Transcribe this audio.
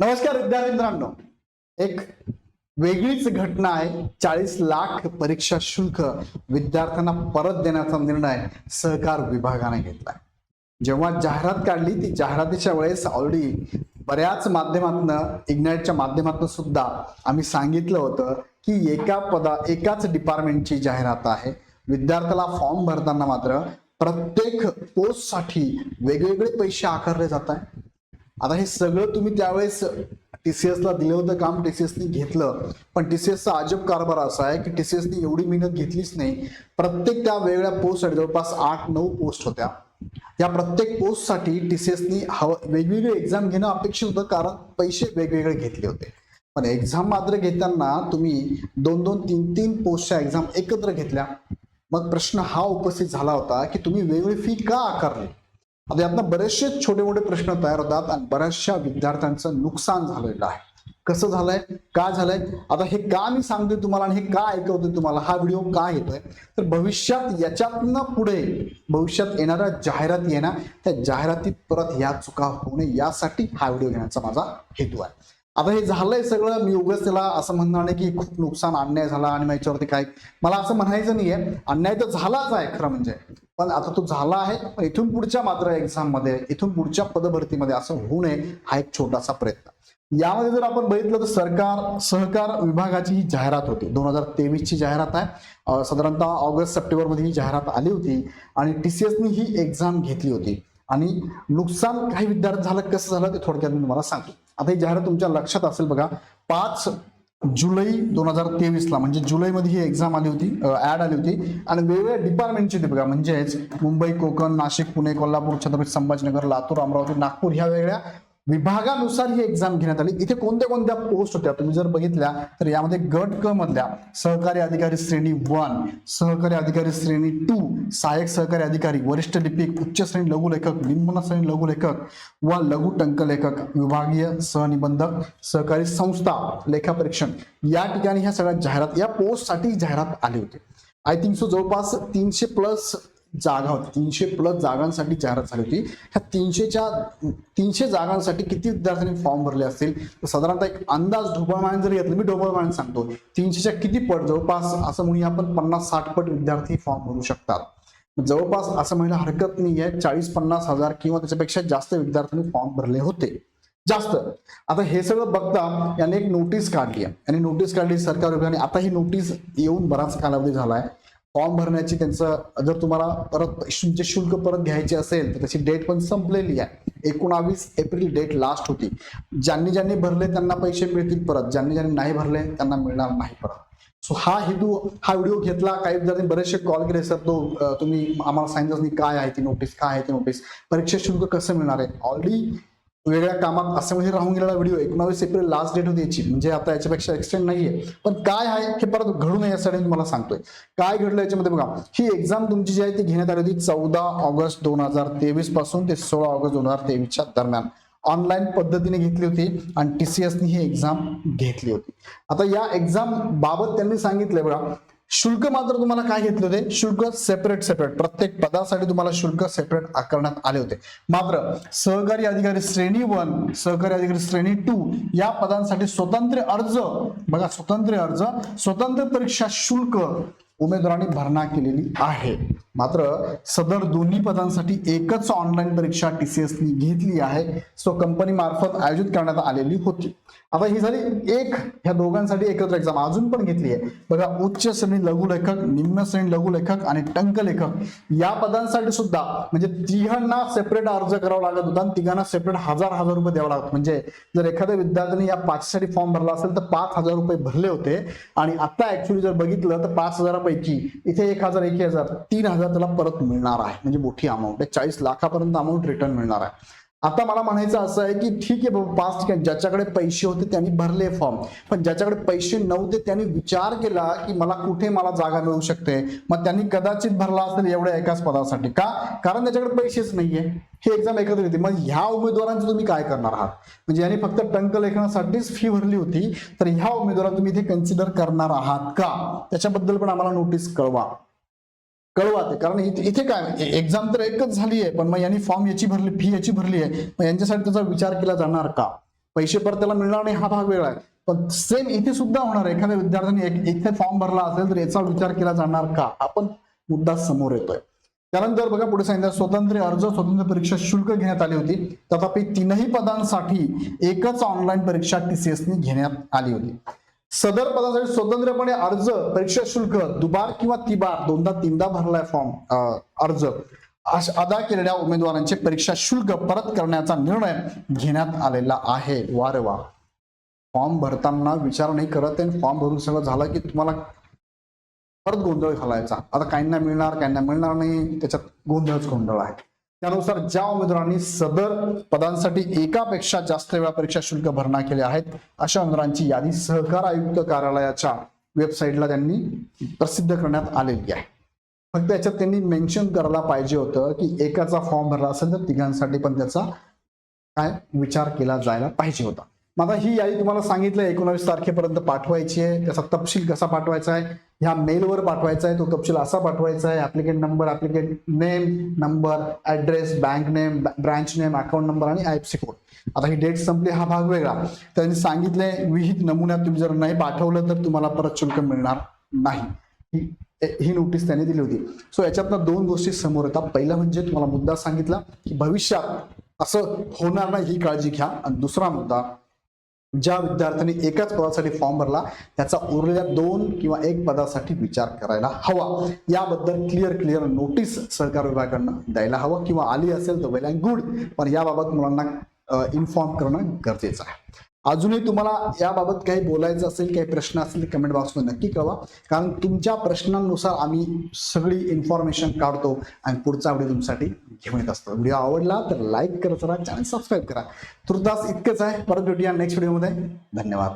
नमस्कार विद्यार्थी मित्रांनो. एक वेगळीच घटना आहे. चाळीस लाख परीक्षा शुल्क विद्यार्थ्यांना परत देण्याचा निर्णय सहकार विभागाने घेतलाय. जेव्हा जाहिरात काढली ती जाहिरातीच्या वेळेस ऑलरेडी बऱ्याच माध्यमातून इग्नाईटच्या माध्यमातून सुद्धा आम्ही सांगितलं होतं की एका पदा एकाच डिपार्टमेंटची जाहिरात आहे. विद्यार्थ्याला फॉर्म भरताना मात्र प्रत्येक पोस्टसाठी वेगवेगळे पैसे आकारले जात आहे आता हे सगळं तुम्ही त्यावेळेस टीसीएस ला दिलं होतं काम टीसीएसने घेतलं. पण टीसीएसचा अजब कारभार असा आहे की टीसीएसनी एवढी मेहनत घेतलीच नाही. प्रत्येक त्या वेगळ्या पोस्टसाठी जवळपास आठ नऊ पोस्ट होत्या. या प्रत्येक पोस्टसाठी टीसीएसनी हवं वेगवेगळे एक्झाम घेणं अपेक्षित होतं कारण पैसे वेगवेगळे घेतले होते. पण एक्झाम मात्र घेताना तुम्ही दोन दोन तीन तीन पोस्टच्या एक्झाम एकत्र घेतल्या. मग प्रश्न हा उपस्थित झाला होता की तुम्ही वेगळी फी का आकारली? आता यातनं बरेचसे छोटे मोठे प्रश्न तयार होतात आणि बऱ्याचशा विद्यार्थ्यांचं नुकसान झालेलं आहे. कसं झालंय? का झालंय? आता हे का मी सांगतोय तुम्हाला आणि हे का ऐकवतोय तुम्हाला? हा व्हिडिओ का येतोय? तर भविष्यात याच्यातनं पुढे भविष्यात येणाऱ्या जाहिराती आहे ना त्या जाहिरातीत परत या चुका होऊ नये. यासाठी हा व्हिडिओ घेण्याचा माझा हेतू आहे. आता हे झालंय सगळं. मी उगाच त्याला असं म्हणणार नाही की खूप नुकसान अन्याय झाला आणि मग याच्यावरती काय मला असं म्हणायचं नाहीये. अन्याय तर झालाच आहे खरं म्हणजे. पण आता तो झाला आहे पण इथून पुढच्या मात्र एक्झाममध्ये इथून पुढच्या पदभरतीमध्ये असं होऊ नये हा एक छोटासा प्रयत्न. यामध्ये जर आपण बघितलं तर सरकार सहकार विभागाची ही जाहिरात होती. दोन हजार तेवीस ची जाहिरात आहे. साधारणतः ऑगस्ट सप्टेंबरमध्ये ही जाहिरात आली होती आणि टीसीएसनी ही एक्झाम घेतली होती. आणि नुकसान काही विद्यार्थी झालं कसं झालं ते थोडक्यात मी तुम्हाला सांगतो. आता ही जाहिरात तुमच्या लक्षात असेल बघा पाच जुलै दोन हजार तेवीसला म्हणजे जुलैमध्ये ही एक्झाम आली होती ऍड आली होती. आणि वेगवेगळ्या डिपार्टमेंटची होती बघा म्हणजेच मुंबई कोकण नाशिक पुणे कोल्हापूर छत्रपती संभाजीनगर लातूर अमरावती नागपूर ह्या वेगळ्या विभागानुसार ही एक्झाम घेण्यात आली. इथे कोणत्या कोणत्या पोस्ट होत्या? तुम्ही जर बघितल्या तर यामध्ये गट क मधल्या सहकारी अधिकारी श्रेणी वन सहकारी अधिकारी श्रेणी टू सहाय्यक सहकारी अधिकारी वरिष्ठ लिपिक उच्च श्रेणी लघुलेखक निम्न श्रेणी लघुलेखक व लघु टंकलेखक विभागीय सहनिबंधक सहकारी संस्था लेखापरीक्षण या ठिकाणी ह्या सगळ्या जाहिरात या पोस्टसाठी जाहिरात आली होती. आय थिंक सो जवळपास तीनशे प्लस जागा होती. तीनशे प्लस जागांसाठी जाहिरात झाली होती. ह्या तीनशेच्या तीनशे जागांसाठी किती विद्यार्थ्यांनी फॉर्म भरले असतील? तर साधारणतः एक अंदाज ढोबळमाने जर घेतलं मी ढोबळमाने सांगतो. तीनशेच्या किती पट? जवळपास असं म्हणूया आपण पन्नास साठ पट विद्यार्थी फॉर्म भरू शकतात. जवळपास असं म्हणायला हरकत नाही आहे चाळीस पन्नास हजार किंवा त्याच्यापेक्षा जास्त विद्यार्थ्यांनी फॉर्म भरले होते. जास्त. आता हे सगळं बघता याने एक नोटीस काढली आहे. आणि नोटीस काढली सरकार विभागाने आता ही नोटीस येऊन बराच कालावधी झालाय. फॉर्म भरण्याची त्यांचं जर तुम्हाला परत तुमचे शुल्क परत घ्यायचे असेल तर त्याची डेट पण संपलेली आहे. एकोणावीस एप्रिल डेट लास्ट होती. ज्यांनी ज्यांनी भरले त्यांना पैसे मिळतील परत. ज्यांनी ज्यांनी नाही भरले त्यांना मिळणार नाही परत. सो हा हेतू हा व्हिडिओ घेतला. काही विद्यार्थी बरेचसे कॉल केले सर तो तुम्ही आम्हाला सांगितलं काय आहे ती नोटीस काय आहे ती नोटीस परीक्षा शुल्क कसं मिळणार आहे? ऑलरेडी वेगळ्या कामात असं म्हणजे राहून गेलेला व्हिडिओ एकोणावीस एप्रिल लास्ट डेट होती याची. म्हणजे आता याच्यापेक्षा एक्सटेंड नाहीये. पण काय आहे हे परत घडू नये यासाठी मी तुम्हाला सांगतोय. काय घडलं याच्यामध्ये बघा. ही एक्झाम तुमची जी आहे ती घेण्यात आली होती चौदा ऑगस्ट दोन हजार तेवीसपासून ते सोळा ऑगस्ट दोन हजार तेवीसच्या दरम्यान. ऑनलाईन पद्धतीने घेतली होती आणि टीसीएसनी ही एक्झाम घेतली होती. आता या एक्झाम बाबत त्यांनी सांगितलंय बघा. शुल्क मात्र तुम्हाला काय घेतले होते? शुल्क सेपरेट सेपरेट प्रत्येक पदासाठी तुम्हाला शुल्क सेपरेट आकारण्यात आले होते. मात्र सहकारी अधिकारी श्रेणी वन सहकारी अधिकारी श्रेणी टू या पदांसाठी स्वतंत्र अर्ज बघा स्वतंत्र अर्ज स्वतंत्र परीक्षा शुल्क उमेदवारांनी भरणा केलेली आहे. मात्र सदर दोन्ही पदांसाठी एकच ऑनलाईन परीक्षा टीसीएसनी घेतली आहे. सो कंपनी मार्फत आयोजित करण्यात आलेली होती. आता ही झाली एक. ह्या दोघांसाठी एकत्र एक्झाम अजून पण घेतली आहे. बघा उच्च श्रेणी लघुलेखक निम्न श्रेणी लघुलेखक आणि टंकलेखक. या पदांसाठी सुद्धा म्हणजे तिघांना सेपरेट अर्ज करावा लागत होता आणि तिघांना सेपरेट हजार हजार रुपये द्यावा लागत म्हणजे जर एखाद्या विद्यार्थ्याने या पाचसाठी फॉर्म भरला असेल तर पाच हजार रुपये भरले होते. आणि आता ऍक्च्युली जर बघितलं तर पाच हजारापैकी इथे एक हजार एक हजार तीन हजार त्याला परत मिळणार आहे. म्हणजे मोठी अमाऊंट आहे. चाळीस लाखापर्यंत अमाऊंट रिटर्न मिळणार आहे. आता मला म्हणायचं असं आहे की ठीक आहे बाबा पाच ठिकाणी ज्याच्याकडे पैसे होते त्यांनी भरले फॉर्म पण ज्याच्याकडे पैसे नव्हते त्यांनी विचार केला की मला कुठे मला जागा मिळू शकते. मग त्यांनी कदाचित भरला असेल एवढ्या एकाच पदासाठी. का? कारण त्याच्याकडे पैसेच नाहीये. हे एक्झाम एकत्र येते. मग ह्या उमेदवारांचं तुम्ही काय करणार आहात? म्हणजे यांनी फक्त टंक लेखनासाठीच फी भरली होती. तर ह्या उमेदवारांना तुम्ही इथे कन्सिडर करणार आहात का? त्याच्याबद्दल पण आम्हाला नोटीस कळवा. कळवा ते कारण इथे काय एक्झाम तर एकच झाली आहे पण मग यांनी फॉर्म याची भरली फी याची भरली आहे मग यांच्यासाठी त्याचा विचार केला जाणार का? पैसे परत त्याला मिळणार नाही हा भाग वेगळा आहे. पण सेम इथे सुद्धा होणार आहे. एखाद्या विद्यार्थ्याने इथे फॉर्म भरला असेल तर याचा विचार केला जाणार का? आपण मुद्दा समोर येतोय. त्यानंतर बघा पुढे सांगितलं स्वतंत्र अर्ज स्वतंत्र परीक्षा शुल्क घेण्यात आली होती. तथापि तीनही पदांसाठी एकच ऑनलाईन परीक्षा टीसीएस ने घेण्यात आली होती. सदर पदासाठी स्वतंत्रपणे अर्ज परीक्षा शुल्क दुबार किंवा तिबार दोनदा तीनदा भरलाय फॉर्म अं, अर्ज. अश- अदा केलेल्या उमेदवारांचे परीक्षा शुल्क परत करण्याचा निर्णय घेण्यात आलेला आहे. वारवा वा फॉर्म भरताना विचार नाही करत आणि फॉर्म भरून सगळं झालं की तुम्हाला परत गोंधळ घालायचा. आता काहींना मिळणार काहींना मिळणार नाही. त्याच्यात गोंधळच गोंधळ आहे. त्यानुसार ज्या उमेदवारांनी सदर पदांसाठी एकापेक्षा जास्त वेळा परीक्षा शुल्क भरणा केले आहेत अशा उमेदवारांची यादी सहकार आयुक्त कार्यालयाच्या वेबसाईटला त्यांनी प्रसिद्ध करण्यात आलेली आहे. फक्त याच्यात त्यांनी मेन्शन करायला पाहिजे होतं की एकाचा फॉर्म भरला असेल तर तिघांसाठी पण त्याचा काय विचार केला जायला पाहिजे होता. माझा ही यादी तुम्हाला सांगितलं एकोणावीस तारखेपर्यंत पाठवायची आहे. त्याचा तपशील कसा पाठवायचा आहे ह्या मेलवर पाठवायचा आहे तो तपशील असा पाठवायचा आहे. Applicant number applicant name number address bank name branch name account number आणि आयएफसी कोड आता ही डेट संपली हा भाग वेगळा. त्यांनी सांगितलंय विहित नमुन्यात तुम्ही जर नाही पाठवलं तर तुम्हाला परत शुल्क मिळणार नाही. ही ही नोटीस त्यांनी दिली होती. सो याच्यातनं दोन गोष्टी समोर येतात. पहिला म्हणजे तुम्हाला मुद्दा सांगितला की भविष्यात असं होणार नाही ही काळजी घ्या. आणि दुसरा मुद्दा ज्या विद्यार्थ्यांनी एकाच पदासाठी फॉर्म भरला त्याचा उरलेल्या दोन किंवा एक पदासाठी विचार करायला हवा. याबद्दल क्लिअर क्लिअर नोटीस सरकार विभागाकडनं द्यायला हवं किंवा आली असेल तर वेल अँड गुड पण याबाबत मुलांना इन्फॉर्म करणं गरजेचं आहे. अजूनही तुम्हाला याबाबत काही बोलायचं असेल काही प्रश्न असतील कमेंट बॉक्समध्ये नक्की कळवा. कारण तुमच्या प्रश्नांनुसार आम्ही सगळी इन्फॉर्मेशन काढतो आणि पुढचा व्हिडिओ तुमच्यासाठी घेऊन येत असतो. व्हिडिओ आवडला तर लाईक करत राहा चॅनल सबस्क्राईब करा. तुर्तास इतकंच आहे. परत भेटूया नेक्स्ट व्हिडिओमध्ये धन्यवाद.